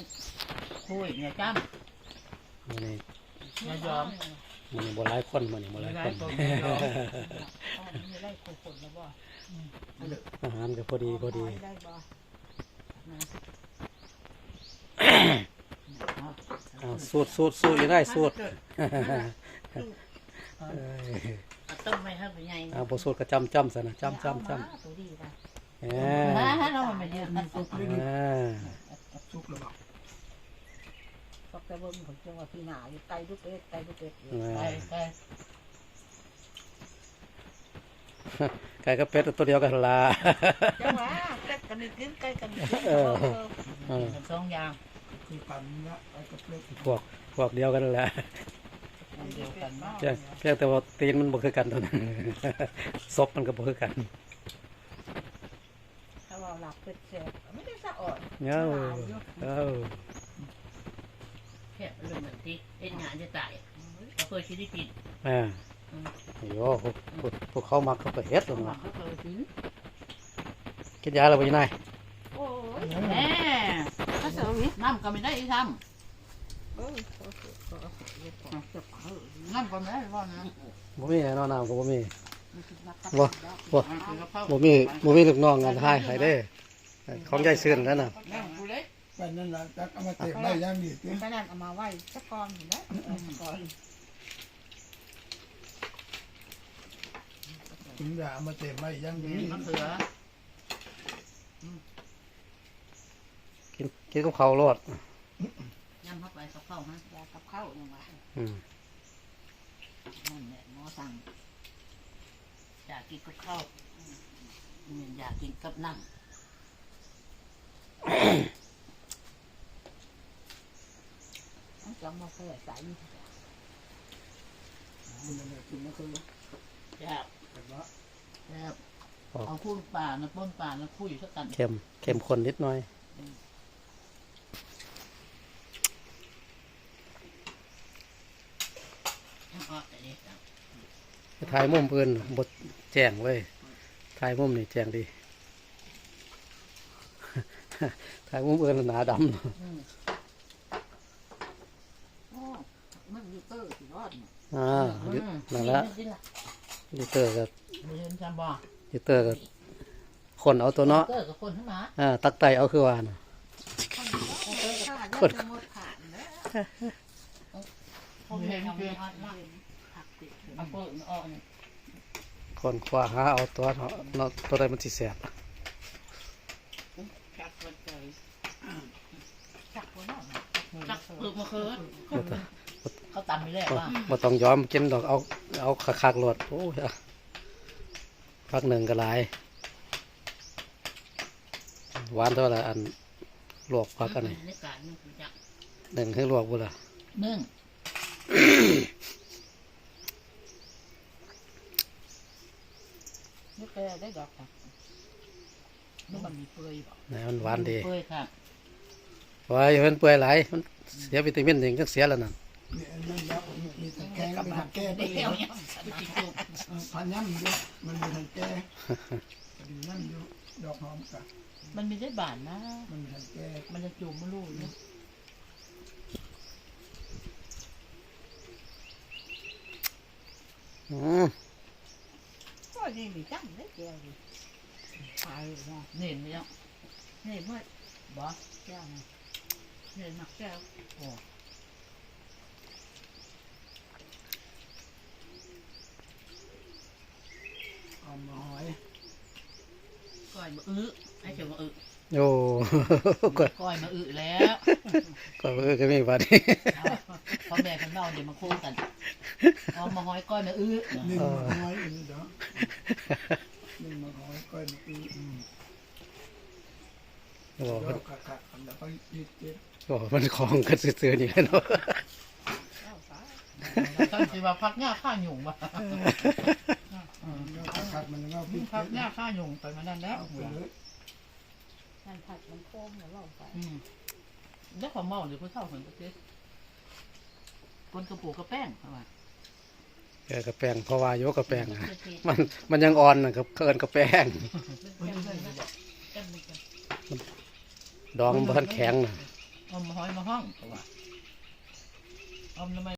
มันคุยเนี่ยจ้มื้อนี้ำเนี่ยยอมมื้อนี้บ่หลายคนมื้อนี้บ่หลายคนบ่หลายคนมีไล่คนคนแล้วบ่อาหารก็พอดีพอดีได้บ่อ้าวสูตรสูตรสูตรยังได้สูตรเอ้ยเอาต้มไม่ให้เป็นไงอ้าวบ่สูตรก็จำจำซะนะจำจำจำตัวดีป่ะเอ้ฮะเราไม่เยอะมันสุกเอ้ยสุกแล้วบอกต กแต่เบิ่งของจังหวัดพี่หนาอยู่ไกลลูกเป็ดไกลลูกเป็ดอยู่ไปไปไก่กับเป็ดตัวเดียวกันล่ะจังหวะเป็ดกันนี่กินไก่กันนี่กินเออเออมันสองอย่างคือปันละไอ้กระเพื่อมพวกพวกเดียวกันแหละอันเดียวกันเนาะเพียงเพียงแต่ว่าตีนมันบ่คือกันเท่านั้นศพมันก็บ่คือกันถ้าเราหลับเป็ดแซ่บไม่ได้สะอ่อนเอ้าเอ้า แค่เรื่องแบบที่เอ็นงานจะตายเขาเคยชีวิตกินอ่าโยพวกพวกพวกเขามักเขาก็เฮ็ดลงมาเขาเคยกินกินยาแล้วบ่ยังไงโอ้ยแม่ถ้าเสาร์นี้น้ำก็ไม่ได้อีทเออโอเคก็เอาไปเรียบร้อยำน้ำก็ไม่ได้ว่านะบ่มีแน่นอนน้ำก็บ่มีมันคือรักกันบ่แล้วบ่มันคือกับข้าวบ่มีบ่มีลูกน้องงานทายให้เด้ของยายซื่นนั่นน่ะแม่กูเล็ก ไปนั่นละจักเอามาเตะได้ยังดีสิไปนั่นเอามาไว้สักก้อนเห็นไหมเออสักก้อนถึงจะเอามาเตะได้ยังดีมะเขือกินกินกับข้าวโลดย่ำเข้าไปกับข้าวฮะยากับข้าวยังไงอืมนั่นแหละหมอสั่งอยากกินกับข้าวอืมอยากกินกับน้ ต้องจำมาเพื่อใส่คุณนั่นแหละกินก็คือแซ่บแบบว่าแซ่บเอาคู่ป่านะป้นป่านะคุยสักกันเค็มเค็มข้นนิดหน่อยถ่ายมุมอื่นบ่แจ้งเว้ยถ่ายมุมนี่แจ้งดีถ่ายมุมอื่นหนาดำ อืม โอ้มันยูเต อร์สิรอดเนี่ยอ่านั่นละนี่ล่ะยูเตอร์ก็บ่เห็นจำบ่ยูเตอร์ก็คนเอาตัวเนาะเกิดกับคนทั้งหลายอ่า ตักไตเอาคือว่าน่ะขาดยังจะหมดขาดนะผมเห็นคือผักติดเอาเปิดมันออกนี่คนคว้าหาเอาตัวเนาะเนาะตัวใดมันสิแสบจักมันเจอจักหัวหน้าจักปลูกมะเขือ เขาตำไปแล้วบ่ว่าบ่ต้องยอมกินดอกเอาเอาคักๆโลดโอ้ยอะพักหนึ่งก็หลายหวานเท่าไหร่อันลวกพักกันนี่ในการนึงคือจักหนึ่งให้ลวกบุล่ะนึ่งนี่แกได้ดอกค่ะนี่มันมีเปลือยบ่นะมันหวานดีเปื่อยค่ะไว้อย่าเป็นเปื่อยหลายมันเสียวิตามินอย่างจักเสียแล้วนั่น เนี่ยนั่นแล้วมีแต่แกงมีแต่แก้ไปเดี๋แล้ยววยังสนะพันย่ำเยอะมันมีแต่แก้ดีนั่นอยู่ดอกหอมกมันมีได้บานนะ มันมีแต่แก้มันจะจูบมะลูกเนี่ยอืมก็ดีมีจังได้แกดีตายเลยเน่นเนี่ยเนี่เมื่อบ่แก้วนะเห็นหนักแก้วเอามาหอยก้อยมาอื้อให้เฉยมาอื้อโอ้ก็ก้อยมาอื้อแล้วก็เออก็มีบาดนี้พ่อแม่คนเราเดี๋ยวมาคู่กันเอามาห้อยก้อยมาอื้อนึ่งมาหอยอีกเด้อนึ่งมาหอยก้อยมาอีกอืมบอกแล้มันวขัดๆแล้วก็ยืดเย็ดบอกมันของกันซื่อๆนี่แหละเนาะแก้วสายท่านสิว่าพักหน้าข้าหยุ่งมาแล้ว ขัดมันก็พริกพักหน้าข้าหยงไปมานั่นแล้วเอาไปเลยนั่นผัดมันโค้งแล้วลงไปอืมแล้วเขาเมาหรือผู้เฒ่าเหมือนกันสิคนกระปูกระแป้งเข้ามาเออกระแปงเพราะว่าโยกกระแปงอะมันมันยังอ่อนนะครับเกินกระแปงแก้มนี่กันดองมันแข็งนะอมหอยมาห้องตัวอมทำไม